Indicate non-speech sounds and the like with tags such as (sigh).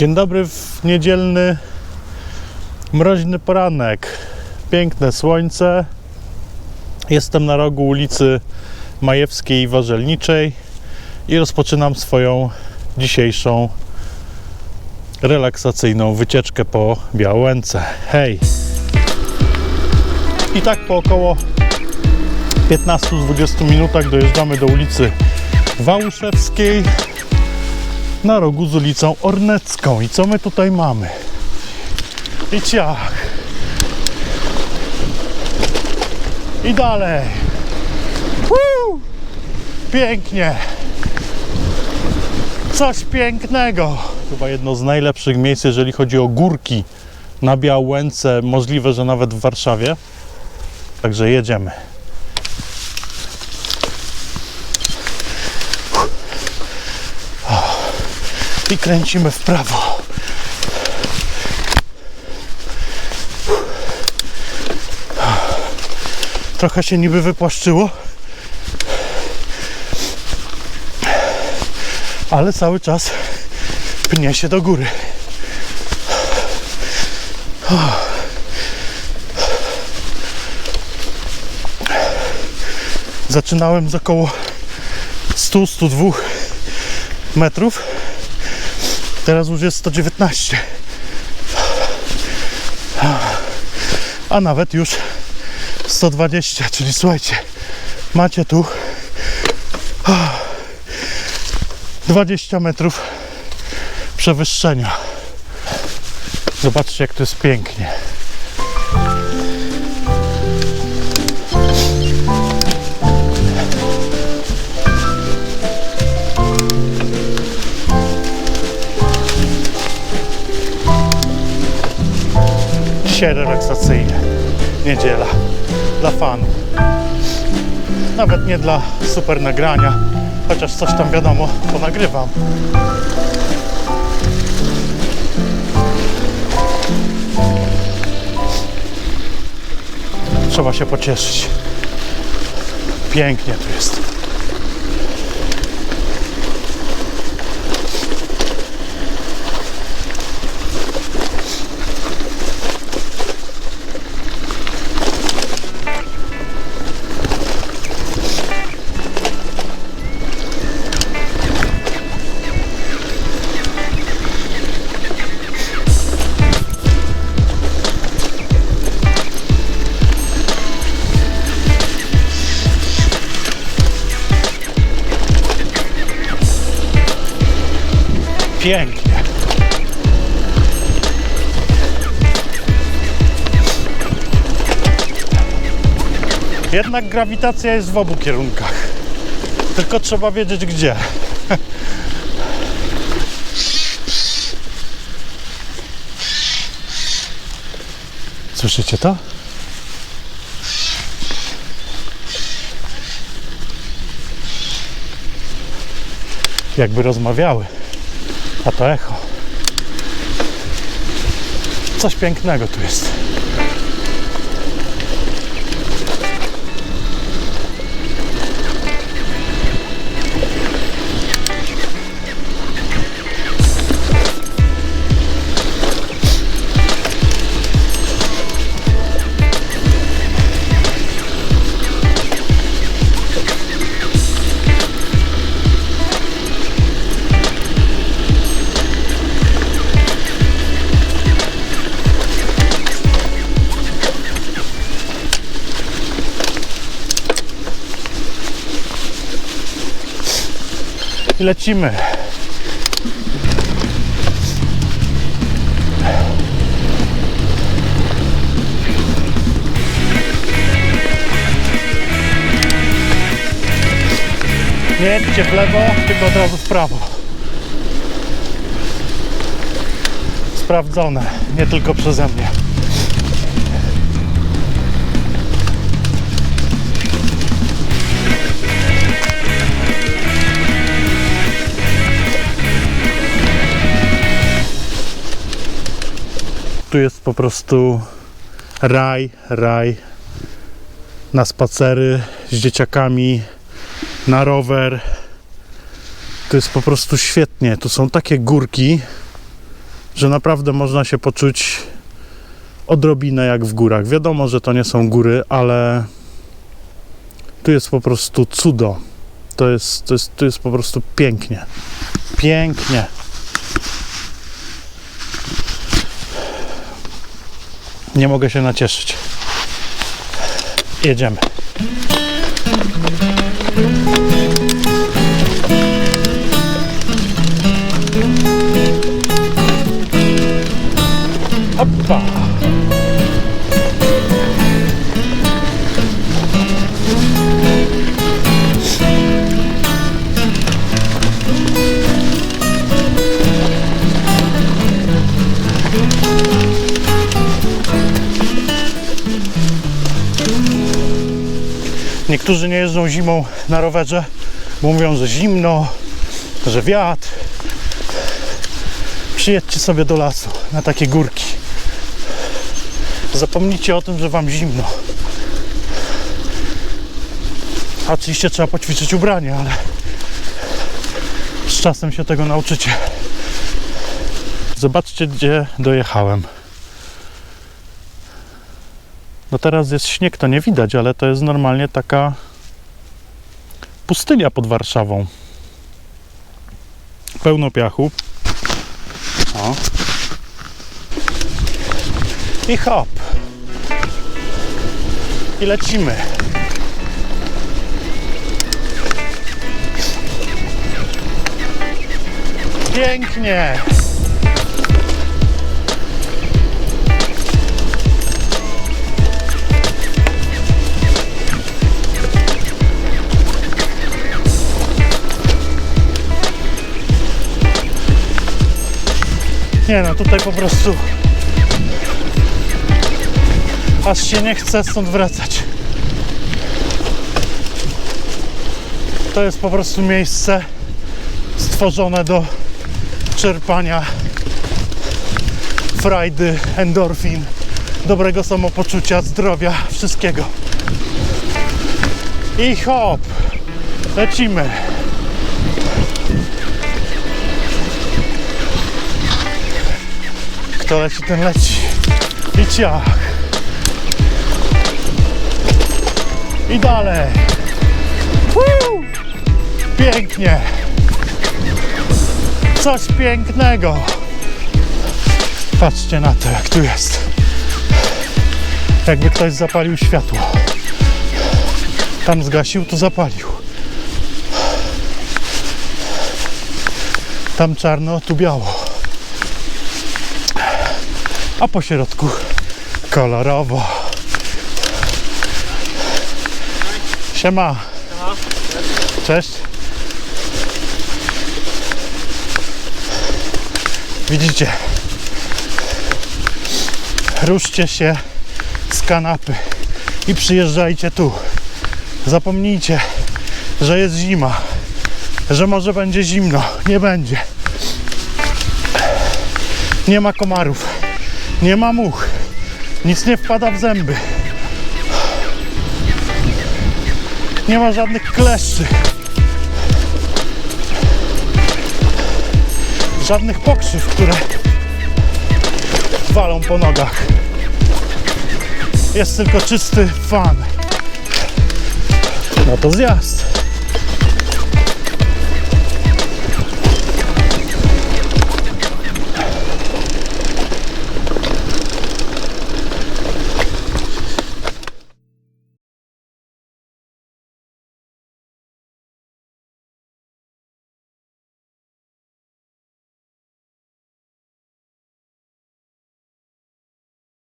Dzień dobry w niedzielny, mroźny poranek. Piękne słońce. Jestem na rogu ulicy Majewskiej i Warzelniczej i rozpoczynam swoją dzisiejszą relaksacyjną wycieczkę po Białęce. Hej! I tak po około 15-20 minutach dojeżdżamy do ulicy Wałuszewskiej na rogu z ulicą Ornecką. I co my tutaj mamy? I ciach. I dalej. Woo! Pięknie. Coś pięknego. Chyba jedno z najlepszych miejsc, jeżeli chodzi o górki na Białęce. Możliwe, że nawet w Warszawie. Także jedziemy. I kręcimy w prawo. Trochę się niby wypłaszczyło, ale cały czas pnie się do góry. Zaczynałem z około 100-102 metrów. Teraz już jest 119. A nawet już 120, czyli słuchajcie, macie tu 20 metrów przewyższenia. Zobaczcie, jak to jest pięknie. Dzisiaj relaksacyjnie. Niedziela. Dla fanów. Nawet nie dla super nagrania. Chociaż coś tam wiadomo, ponagrywam. Trzeba się pocieszyć. Pięknie tu jest. Pięknie. Jednak grawitacja jest w obu kierunkach. Tylko trzeba wiedzieć gdzie. (laughs) Słyszycie to? Jakby rozmawiały. A to echo. Coś pięknego tu jest. I lecimy. Nie jedźcie w lewo, tylko od razu w prawo. Sprawdzone, nie tylko przeze mnie. Tu jest po prostu raj, raj na spacery z dzieciakami, na rower. To jest po prostu świetnie. Tu są takie górki, że naprawdę można się poczuć odrobinę jak w górach. Wiadomo, że to nie są góry, ale tu jest po prostu cudo. To jest, to jest, tu jest po prostu pięknie. Pięknie. Nie mogę się nacieszyć. Jedziemy. Hoppa! Niektórzy nie jeżdżą zimą na rowerze, bo mówią, że zimno, że wiatr. Przyjedźcie sobie do lasu na takie górki. Zapomnijcie o tym, że wam zimno. Oczywiście trzeba poćwiczyć ubranie, ale z czasem się tego nauczycie. Zobaczcie, gdzie dojechałem. No teraz jest śnieg, to nie widać, ale to jest normalnie taka pustynia pod Warszawą. Pełno piachu. O. I hop. I lecimy. Pięknie. Nie no, tutaj po prostu aż się nie chce stąd wracać. To jest po prostu miejsce stworzone do czerpania frajdy, endorfin, dobrego samopoczucia, zdrowia, wszystkiego. I hop, lecimy. Kto leci, ten leci. I ciach. I dalej. Woo! Pięknie. Coś pięknego. Patrzcie na to, jak tu jest. Jakby ktoś zapalił światło. Tam zgasił, tu zapalił. Tam czarno, tu biało a po środku kolorowo. Siema. Cześć. Widzicie? Ruszcie się z kanapy i przyjeżdżajcie tu. Zapomnijcie, że jest zima, że może będzie zimno. Nie będzie. Nie ma komarów. Nie ma much. Nic nie wpada w zęby. Nie ma żadnych kleszczy. Żadnych pokrzyw, które walą po nogach. Jest tylko czysty fan. No to zjazd.